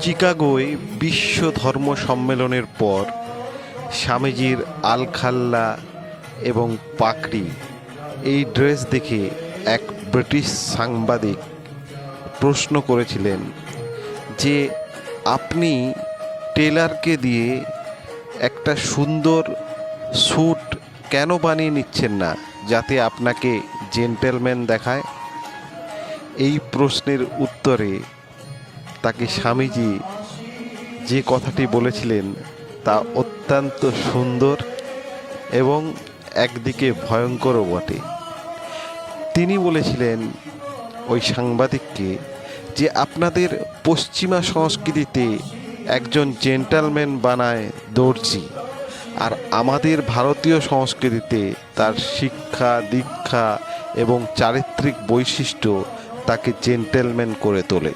চিকাগোয় বিশ্ব ধর্ম সম্মেলনের পর স্বামীজির আলখাল্লা এবং পাকড়ি এই ড্রেস দেখে এক ব্রিটিশ সাংবাদিক প্রশ্ন করেছিলেন যে, আপনি টেলারকে দিয়ে একটা সুন্দর স্যুট কেন বানিয়ে নিচ্ছেন না যাতে আপনাকে জেন্টেলম্যান দেখায়? এই প্রশ্নের উত্তরে তাকে স্বামীজি যে কথাটি বলেছিলেন তা অত্যন্ত সুন্দর এবং একদিকে ভয়ঙ্করও বটে। তিনি বলেছিলেন, ওই সাংবাদিককে যে আপনাদের পশ্চিমা সংস্কৃতিতে একজন জেন্টালম্যান বানায় দর্জি, আর আমাদের ভারতীয় সংস্কৃতিতে তার শিক্ষা, দীক্ষা এবং চারিত্রিক বৈশিষ্ট্য তাকে জেন্টেলম্যান করে তোলে।